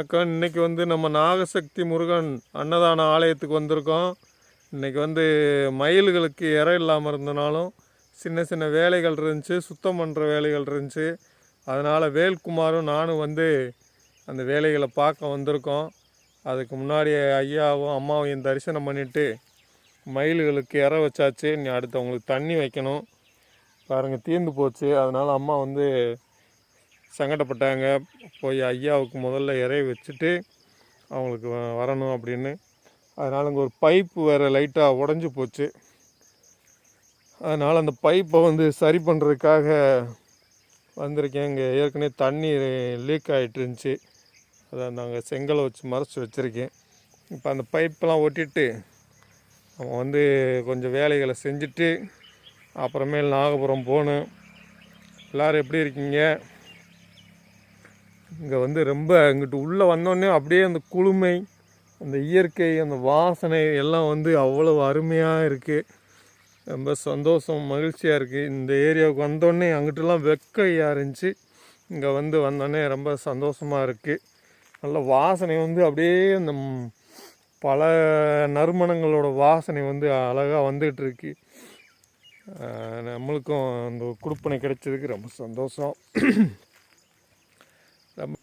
அக்கா இன்றைக்கி வந்து நம்ம நாகசக்தி முருகன் அன்னதான ஆலயத்துக்கு வந்திருக்கோம். இன்னைக்கு வந்து மயில்களுக்கு இறை இல்லாமல் இருந்தனாலும் சின்ன சின்ன வேலைகள் இருந்துச்சு சுத்தம் பண்ணுற வேலைகள் இருந்துச்சு. அதனால் வேல்குமாரும் நானும் வந்து அந்த வேலைகளை பார்க்க வந்திருக்கோம். அதுக்கு முன்னாடி ஐயாவும் அம்மாவையும் தரிசனம் பண்ணிவிட்டு மயில்களுக்கு இறை வச்சாச்சு. நீ அடுத்து அவங்களுக்கு தண்ணி வைக்கணும். பாருங்கள் தீர்ந்து போச்சு. அதனால் அம்மா வந்து சங்கடப்பட்டாங்க. போய் ஐயாவுக்கு முதல்ல இறைய வச்சுட்டு அவங்களுக்கு வ- வரணும் அப்படின்னு. அதனால் இங்கே ஒரு பைப்பு வேறு லைட்டாக உடஞ்சி போச்சு. அதனால் அந்த பைப்பை வந்து சரி பண்ணுறதுக்காக வந்திருக்கேன். இங்கே ஏற்கனவே தண்ணி லீக் ஆகிட்டு இருந்துச்சு. அதை நாங்கள் செங்கலை வச்சு மறைச்சி வச்சுருக்கேன். இப்போ அந்த பைப்பெல்லாம் ஒட்டிட்டு அவன் வந்து கொஞ்சம் வேலைகளை செஞ்சுட்டு அப்புறமேல் நாகபுரம் போகணும். எல்லோரும் எப்படி இருக்கீங்க? இங்கே வந்து ரொம்ப இங்கிட்டு உள்ளே வந்தோடனே அப்படியே அந்த குளுமை அந்த இயற்கை அந்த வாசனை எல்லாம் வந்து அவ்வளோ அருமையாக இருக்குது ரொம்ப சந்தோஷம் மகிழ்ச்சியாக இருக்குது இந்த ஏரியாவுக்கு வந்தோடனே அங்கிட்டலாம் வெக்கையாக இருந்துச்சு இங்கே வந்து வந்தோடனே ரொம்ப சந்தோஷமாக இருக்குது நல்ல வாசனை வந்து அப்படியே அந்த பல நறுமணங்களோட வாசனை வந்து அழகாக வந்துகிட்டு இருக்கு. நம்மளுக்கும் அந்த குடுப்பனை கிடைச்சதுக்கு ரொம்ப சந்தோஷம். Some